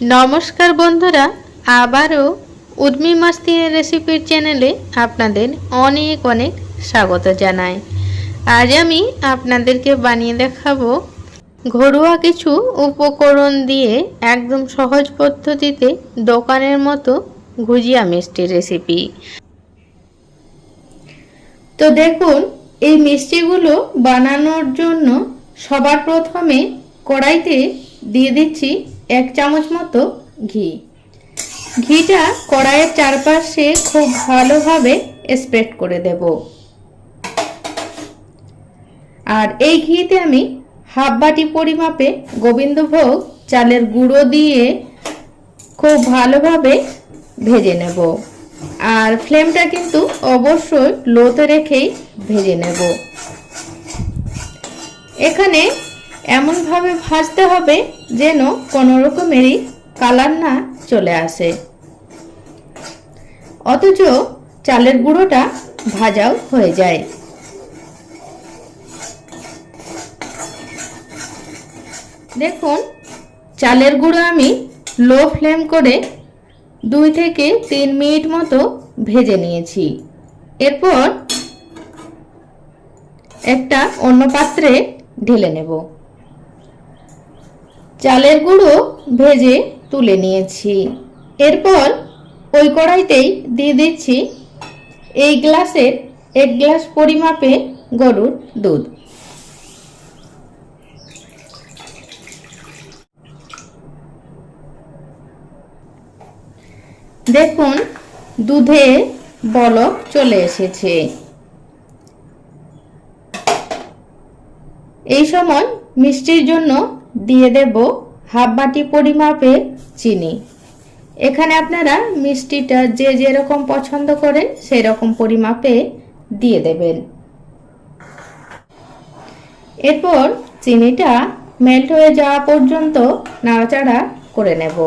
নমস্কার বন্ধুরা, আবারও উর্মি মাস্তি রেসিপির চ্যানেলে আপনাদের অনেক অনেক স্বাগত জানাই। আজ আমি আপনাদেরকে বানিয়ে দেখাবো ঘরোয়া কিছু উপকরণ দিয়ে একদম সহজ পদ্ধতিতে দোকানের মতো গুজিয়া মিষ্টির রেসিপি তো দেখুন, এই মিষ্টিগুলো বানানোর জন্য সবার প্রথমে কড়াইতে দিয়ে দিচ্ছি এক চামচ মতো ঘি। ঘিটা কড়াইয়ের চারপাশে খুব ভালোভাবে স্প্রেড করে দেব। আর এই ঘিতে আমি হাফ বাটি পরিমাপে গোবিন্দভোগ চালের গুঁড়ো দিয়ে খুব ভালোভাবে ভেজে নেব। আর ফ্লেমটা কিন্তু অবশ্যই লোতে রেখেই ভেজে নেব। এখানে এমনভাবে ভাজতে হবে যেন কোনো রকমেরই কালার না চলে আসে। অথচ চালের গুঁড়োটা ভাজাও হয়ে যায়। দেখুন, চালের গুঁড়ো আমি লো ফ্লেম করে দুই থেকে তিন মিনিট মতো ভেজে নিয়েছি। এরপর একটা অন্য পাত্রে ঢেলে নেব। চালের গুঁড়ো ভেজে তুলে নিয়েছি। এরপর ওই কড়াইতেই দিয়ে দিচ্ছি এই গ্লাসের এক গ্লাস পরিমাপে গরুর দুধ। দেখুন, দুধে বলক চলে এসেছে। এই সময় মিষ্টির জন্য দিয়ে দেব হাফ বাটি পরিমাপে চিনি। এখানে আপনারা মিষ্টিটা যে যেরকম পছন্দ করেন সেই রকম পরিমাপে দিয়ে দেবেন। এরপর চিনিটা মেল্ট হয়ে যাওয়া পর্যন্ত নাড়াচাড়া করে নেব।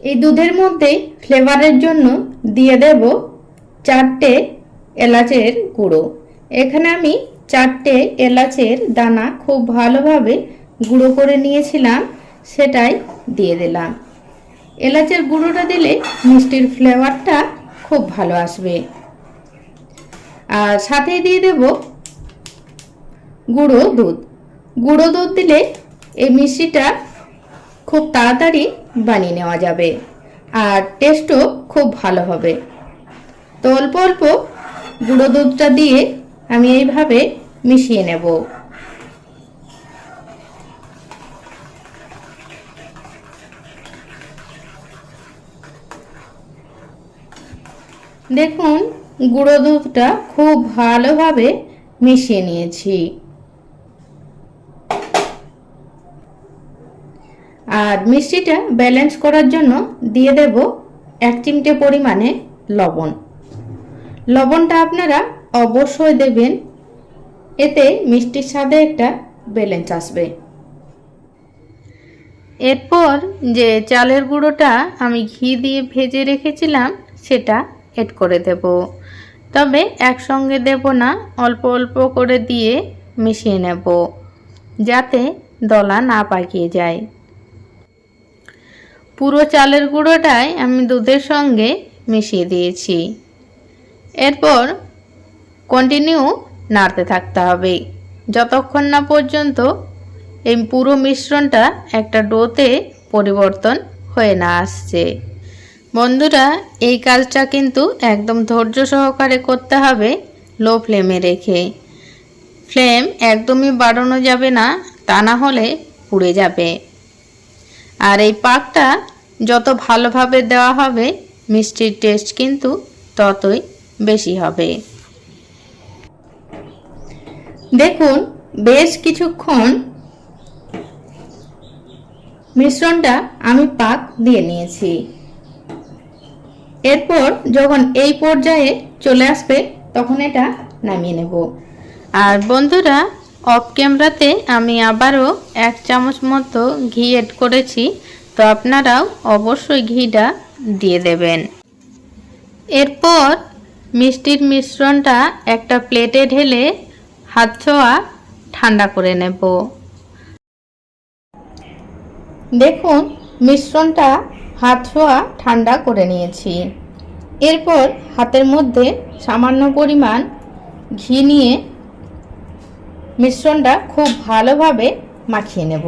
এই দুধের মধ্যেই ফ্লেভারের জন্য দিয়ে দেব চারটে এলাচের গুঁড়ো। এখানে আমি চারটে এলাচের দানা খুব ভালোভাবে গুঁড়ো করে নিয়েছিলাম, সেটাই দিয়ে দিলাম। এলাচের গুঁড়োটা দিলে মিষ্টির ফ্লেভারটা খুব ভালো আসবে। আর সাথে দিয়ে দেব গুঁড়ো দুধ। গুঁড়ো দুধ দিলে এই মিষ্টিটা খুব তাড়াতাড়ি বানিয়ে নেওয়া যাবে আর টেস্টও খুব ভালো হবে। তো অল্প অল্প গুঁড়ো দুধটা দিয়ে আমি এইভাবে মিশিয়ে নেব। দেখুন, গুঁড়ো দুধটা খুব ভালোভাবে মিশিয়ে নিয়েছি। আর মিষ্টিটা ব্যালেন্স করার জন্য দিয়ে দেব এক চিমটে পরিমাণে লবণ। লবণটা আপনারা অবশ্যই দেবেন এতে মিষ্টির স্বাদে একটা ব্যালেন্স আসবে। এরপর যে চালের গুঁড়োটা আমি ঘি দিয়ে ভেজে রেখেছিলাম, সেটা এড করে দেব। তবে একসঙ্গে দেব না, অল্প অল্প করে দিয়ে মিশিয়ে নেব, যাতে দলা না পাকিয়ে যায়। পুরো চালের গুঁড়োটাই আমি দুধের সঙ্গে মিশিয়ে দিয়েছি। এরপর কন্টিনিউ নাড়তে থাকতে হবে। যতক্ষণ না পর্যন্ত এই পুরো মিশ্রণটা একটা ডোতে পরিবর্তন হয়ে না আসছে। বন্ধুরা, এই কাজটা কিন্তু একদম ধৈর্য সহকারে করতে হবে লো ফ্লেমে রেখে। ফ্লেম একদমই বাড়ানো যাবে না, তা না হলে পুড়ে যাবে। আর এই পাকটা যত ভালোভাবে দেওয়া হবে, মিষ্টির টেস্ট কিন্তু ততই বেশি হবে। দেখুন, বেশ কিছুক্ষণ মিশ্রণটা আমি পাক দিয়ে নিয়েছি। এরপর যখন এই পর্যায়ে চলে আসবে, তখন এটা নামিয়ে নেব। আর বন্ধুরা অফ ক্যামেরাতে আমি আবারও এক চামচ মতো ঘি এড করেছি, তো আপনারাও অবশ্যই ঘিটা দিয়ে দেবেন। এরপর মিষ্টির মিশ্রণটা একটা প্লেটে ঢেলে হাত ছোঁয়া ঠান্ডা করে নেব। দেখুন, মিশ্রণটা হাত ছোঁয়া ঠান্ডা করে নিয়েছি। এরপর হাতের মধ্যে সামান্য পরিমাণ ঘি নিয়ে মিশ্রণটা খুব ভালোভাবে মাখিয়ে নেব।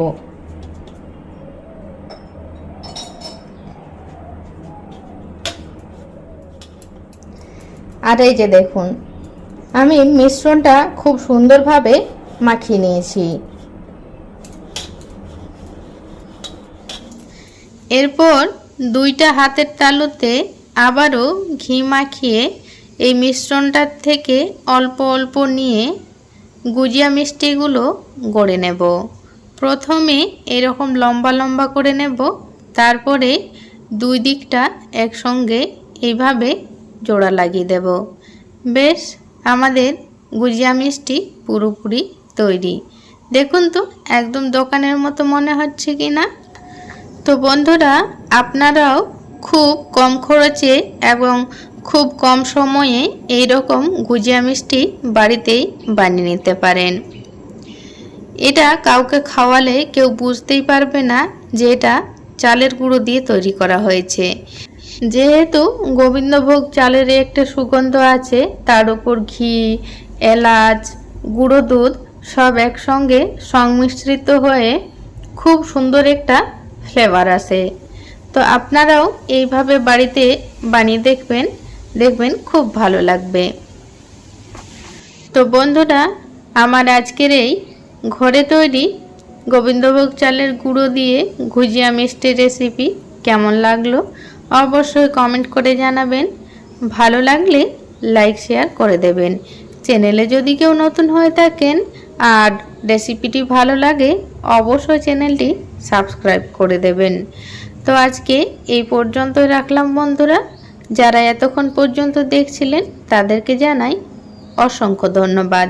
আর এই যে দেখুন আমি মিশ্রণটা খুব সুন্দরভাবে মাখিয়ে নিয়েছি। এরপর দুইটা হাতের তালুতে আবারও ঘি মাখিয়ে এই মিশ্রণটার থেকে অল্প অল্প নিয়ে গুজিয়া মিষ্টিগুলো গড়ে নেব। প্রথমে এরকম লম্বা লম্বা করে নেব, তারপরে দুই দিকটা একসঙ্গে এইভাবে জোড়া লাগিয়ে দেব। বেশ আমাদের গুজিয়া মিষ্টি পুরোপুরি তৈরি। দেখুন তো, একদম দোকানের মতো মনে হচ্ছে কি না? তো বন্ধুরা, আপনারাও খুব কম খরচে এবং খুব কম সময়ে এই রকম গুজিয়া মিষ্টি বাড়িতেই বানিয়ে নিতে পারেন। এটা কাউকে খাওয়ালে কেউ বুঝতেই পারবে না যে এটা চালের গুঁড়ো দিয়ে তৈরি করা হয়েছে। যেহেতু গোবিন্দভোগ চালের একটা সুগন্ধ আছে, তার উপর ঘি, এলাচ, গুঁড়ো দুধ সব একসঙ্গে সংমিশ্রিত হয়ে খুব সুন্দর একটা ফ্লেভার আসে তো আপনারাও এইভাবে বাড়িতে বানিয়ে দেখবেন দেখবেন খুব ভালো লাগবে। তো বন্ধুরা, আমার আজকের এই ঘরে তৈরি গোবিন্দভোগ চালের গুঁড়ো দিয়ে গুজিয়া মিষ্টির রেসিপি কেমন লাগল? অবশ্যই কমেন্ট করে জানাবেন। ভালো লাগলে লাইক শেয়ার করে দেবেন। চ্যানেলে যদি কেউ নতুন হয়ে থাকেন আর রেসিপিটি ভালো লাগে, অবশ্যই চ্যানেলটি সাবস্ক্রাইব করে দেবেন। তো আজকে এই পর্যন্তই রাখলাম বন্ধুরা। যারা এতক্ষণ পর্যন্ত দেখছিলেন, তাদেরকে জানাই অসংখ্য ধন্যবাদ।